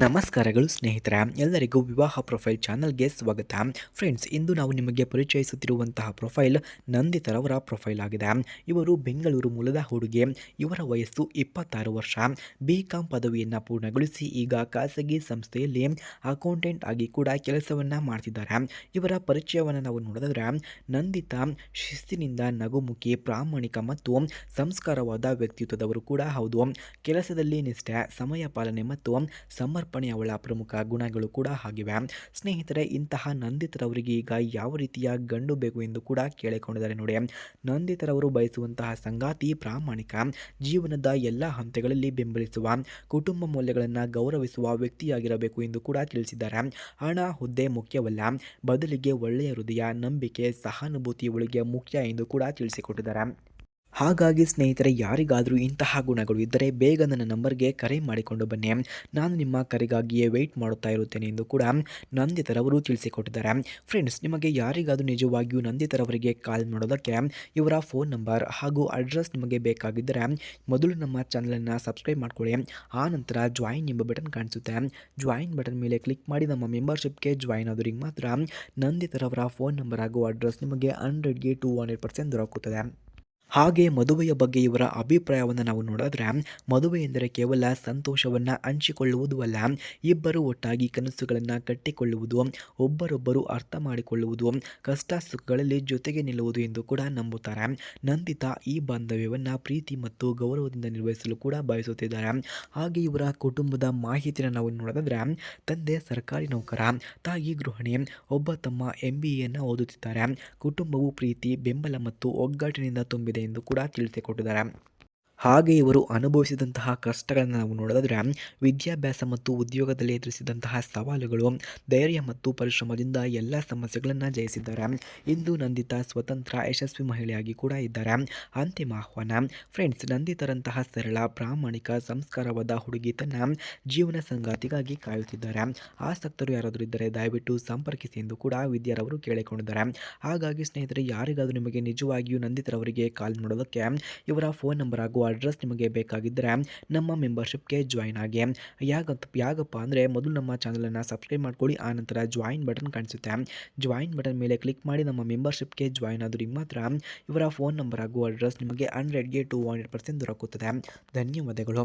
ನಮಸ್ಕಾರಗಳು ಸ್ನೇಹಿತರ, ಎಲ್ಲರಿಗೂ ವಿವಾಹ ಪ್ರೊಫೈಲ್ ಚಾನಲ್ಗೆ ಸ್ವಾಗತ. ಫ್ರೆಂಡ್ಸ್, ಇಂದು ನಾವು ನಿಮಗೆ ಪರಿಚಯಿಸುತ್ತಿರುವಂತಹ ಪ್ರೊಫೈಲ್ ನಂದಿತರವರ ಪ್ರೊಫೈಲ್ ಆಗಿದೆ. ಇವರು ಬೆಂಗಳೂರು ಮೂಲದ ಹುಡುಗಿ. ಇವರ ವಯಸ್ಸು ಇಪ್ಪತ್ತಾರು ವರ್ಷ. ಬಿ ಕಾಂ ಪದವಿಯನ್ನು ಪೂರ್ಣಗೊಳಿಸಿ ಈಗ ಖಾಸಗಿ ಸಂಸ್ಥೆಯಲ್ಲಿ ಅಕೌಂಟೆಂಟ್ ಆಗಿ ಕೂಡ ಕೆಲಸವನ್ನು ಮಾಡ್ತಿದ್ದಾರೆ. ಇವರ ಪರಿಚಯವನ್ನು ನಾವು ನೋಡಿದ್ರೆ, ನಂದಿತಾ ಶಿಸ್ತಿನಿಂದ ನಗುಮುಖಿ, ಪ್ರಾಮಾಣಿಕ ಮತ್ತು ಸಂಸ್ಕಾರವಾದ ವ್ಯಕ್ತಿತ್ವದವರು ಕೂಡ ಹೌದು. ಕೆಲಸದಲ್ಲಿ ನಿಷ್ಠೆ, ಸಮಯ ಪಾಲನೆ ಮತ್ತು ಸಮರ್ಪಣೆ ಅವಳ ಪ್ರಮುಖ ಗುಣಗಳು ಕೂಡ ಆಗಿವೆ. ಸ್ನೇಹಿತರೆ, ಇಂತಹ ನಂದಿತರವರಿಗೆ ಈಗ ಯಾವ ರೀತಿಯ ಗಂಡು ಬೇಕು ಎಂದು ಕೂಡ ಕೇಳಿಕೊಂಡಿದ್ದಾರೆ ನೋಡಿ. ನಂದಿತರವರು ಬಯಸುವಂತಹ ಸಂಗಾತಿ ಪ್ರಾಮಾಣಿಕ. ಜೀವನದ ಎಲ್ಲ ಹಂತಗಳಲ್ಲಿ ಬೆಂಬಲಿಸುವ, ಕುಟುಂಬ ಮೌಲ್ಯಗಳನ್ನು ಗೌರವಿಸುವ ವ್ಯಕ್ತಿಯಾಗಿರಬೇಕು ಎಂದು ಕೂಡ ತಿಳಿಸಿದ್ದಾರೆ. ಹಣ, ಹುದ್ದೆ ಮುಖ್ಯವಲ್ಲ. ಬದಲಿಗೆ ಒಳ್ಳೆಯ ಹೃದಯ, ನಂಬಿಕೆ, ಸಹಾನುಭೂತಿ ಒಳಗೆ ಮುಖ್ಯ ಎಂದು ಕೂಡ ತಿಳಿಸಿಕೊಟ್ಟಿದ್ದಾರೆ. ಹಾಗಾಗಿ ಸ್ನೇಹಿತರೆ, ಯಾರಿಗಾದರೂ ಇಂತಹ ಗುಣಗಳು ಇದ್ದರೆ ಬೇಗ ನನ್ನ ನಂಬರ್ಗೆ ಕರೆ ಮಾಡಿಕೊಂಡು ಬನ್ನಿ. ನಾನು ನಿಮ್ಮ ಕರೆಗಾಗಿಯೇ ವೆಯ್ಟ್ ಮಾಡುತ್ತಾ ಇರುತ್ತೇನೆ ಎಂದು ಕೂಡ ನಂದಿತರವರು ತಿಳಿಸಿಕೊಟ್ಟಿದ್ದಾರೆ. ಫ್ರೆಂಡ್ಸ್ ನಿಮಗೆ ಯಾರಿಗಾದರೂ ನಿಜವಾಗಿಯೂ ನಂದಿತರವರಿಗೆ ಕಾಲ್ ಮಾಡೋದಕ್ಕೆ ಇವರ ಫೋನ್ ನಂಬರ್ ಹಾಗೂ ಅಡ್ರೆಸ್ ನಿಮಗೆ ಬೇಕಾಗಿದ್ದರೆ ಮೊದಲು ನಮ್ಮ ಚಾನಲನ್ನು ಸಬ್ಸ್ಕ್ರೈಬ್ ಮಾಡಿಕೊಳ್ಳಿ. ಆ ನಂತರ ಜಾಯಿನ್ ಎಂಬ ಬಟನ್ ಕಾಣಿಸುತ್ತೆ. ಜಾಯಿನ್ ಬಟನ್ ಮೇಲೆ ಕ್ಲಿಕ್ ಮಾಡಿ ನಮ್ಮ ಮೆಂಬರ್ಶಿಪ್ಗೆ ಜಾಯಿನ್ ಆದವರಿಗೆ ಮಾತ್ರ ನಂದಿತರವರ ಫೋನ್ ನಂಬರ್ ಹಾಗೂ ಅಡ್ರೆಸ್ ನಿಮಗೆ ಹಂಡ್ರೆಡ್ಗೆ ಟು ಹಂಡ್ರೆಡ್ ಪರ್ಸೆಂಟ್ ದೊರಕುತ್ತದೆ. ಹಾಗೆ ಮದುವೆಯ ಬಗ್ಗೆ ಇವರ ಅಭಿಪ್ರಾಯವನ್ನು ನಾವು ನೋಡಿದ್ರೆ, ಮದುವೆ ಎಂದರೆ ಕೇವಲ ಸಂತೋಷವನ್ನು ಹಂಚಿಕೊಳ್ಳುವುದು ಅಲ್ಲ, ಇಬ್ಬರು ಒಟ್ಟಾಗಿ ಕನಸುಗಳನ್ನು ಕಟ್ಟಿಕೊಳ್ಳುವುದು, ಒಬ್ಬರೊಬ್ಬರು ಅರ್ಥ ಮಾಡಿಕೊಳ್ಳುವುದು, ಕಷ್ಟ ಸುಖಗಳಲ್ಲಿ ಜೊತೆಗೆ ನಿಲ್ಲುವುದು ಎಂದು ಕೂಡ ನಂಬುತ್ತಾರೆ. ನಂದಿತಾ ಈ ಬಾಂಧವ್ಯವನ್ನು ಪ್ರೀತಿ ಮತ್ತು ಗೌರವದಿಂದ ನಿರ್ವಹಿಸಲು ಕೂಡ ಬಯಸುತ್ತಿದ್ದಾರೆ. ಹಾಗೆ ಇವರ ಕುಟುಂಬದ ಮಾಹಿತಿಯನ್ನು ನಾವು ನೋಡೋದಾದ್ರೆ ತಂದೆ ಸರ್ಕಾರಿ ನೌಕರ, ತಾಯಿ ಗೃಹಿಣಿ, ಒಬ್ಬ ತಮ್ಮ ಎಂ ಬಿ ಓದುತ್ತಿದ್ದಾರೆ. ಕುಟುಂಬವು ಪ್ರೀತಿ, ಬೆಂಬಲ ಮತ್ತು ಒಗ್ಗಟ್ಟಿನಿಂದ ತುಂಬಿದೆ. ಎಂದು ಕೂಡ ತಿಳಿಸಿಕೊಟ್ಟಿದ್ದಾರೆ. ಹಾಗೆ ಇವರು ಅನುಭವಿಸಿದಂತಹ ಕಷ್ಟಗಳನ್ನು ನಾವು ನೋಡಿದ್ರೆ ವಿದ್ಯಾಭ್ಯಾಸ ಮತ್ತು ಉದ್ಯೋಗದಲ್ಲಿ ಎದುರಿಸಿದಂತಹ ಸವಾಲುಗಳು, ಧೈರ್ಯ ಮತ್ತು ಪರಿಶ್ರಮದಿಂದ ಎಲ್ಲ ಸಮಸ್ಯೆಗಳನ್ನು ಜಯಿಸಿದ್ದಾರೆ. ಇಂದು ನಂದಿತಾ ಸ್ವತಂತ್ರ, ಯಶಸ್ವಿ ಮಹಿಳೆಯಾಗಿ ಕೂಡ ಇದ್ದಾರೆ. ಅಂತಿಮ ಆಹ್ವಾನ ಫ್ರೆಂಡ್ಸ್ ನಂದಿತರಂತಹ ಸರಳ, ಪ್ರಾಮಾಣಿಕ, ಸಂಸ್ಕಾರವಾದ ಹುಡುಗಿ ತನ್ನ ಜೀವನ ಸಂಗಾತಿಗಾಗಿ ಕಾಯುತ್ತಿದ್ದಾರೆ. ಆಸಕ್ತರು ಯಾರಾದರೂ ಇದ್ದರೆ ದಯವಿಟ್ಟು ಸಂಪರ್ಕಿಸಿ ಎಂದು ಕೂಡ ವಿದ್ಯಾರವರು ಕೇಳಿಕೊಂಡಿದ್ದಾರೆ. ಹಾಗಾಗಿ ಸ್ನೇಹಿತರೆ, ಯಾರಿಗಾದರೂ ನಿಮಗೆ ನಿಜವಾಗಿಯೂ ನಂದಿತರವರಿಗೆ ಕಾಲ್ ಮಾಡೋದಕ್ಕೆ ಇವರ ಫೋನ್ ನಂಬರ್ ಹಾಗೂ ಅಡ್ರೆಸ್ ನಿಮಗೆ ಬೇಕಾಗಿದ್ದರೆ ನಮ್ಮ ಮೆಂಬರ್ಶಿಪ್ಗೆ ಜಾಯ್ನ್ ಆಗಿ. ಯಾಗಂತ, ಯಾಗಪ್ಪ ಅಂದರೆ ಮೊದಲು ನಮ್ಮ ಚಾನಲನ್ನು ಸಬ್ಸ್ಕ್ರೈಬ್ ಮಾಡ್ಕೊಳ್ಳಿ ಆನಂತರ ಜಾಯಿನ್ ಬಟನ್ ಕಾಣಿಸುತ್ತೆ. ಜಾಯಿನ್ ಬಟನ್ ಮೇಲೆ ಕ್ಲಿಕ್ ಮಾಡಿ ನಮ್ಮ ಮೆಂಬರ್ಶಿಪ್ಗೆ ಜಾಯ್ನ್ ಆದ್ರಿಗೆ ಮಾತ್ರ ಇವರ ಫೋನ್ ನಂಬರ್ ಹಾಗೂ ಅಡ್ರೆಸ್ ನಿಮಗೆ ಹಂಡ್ರೆಡ್ಗೆ ಟು ಹಂಡ್ರೆಡ್ ಪರ್ಸೆಂಟ್ ದೊರಕುತ್ತದೆ. ಧನ್ಯವಾದಗಳು.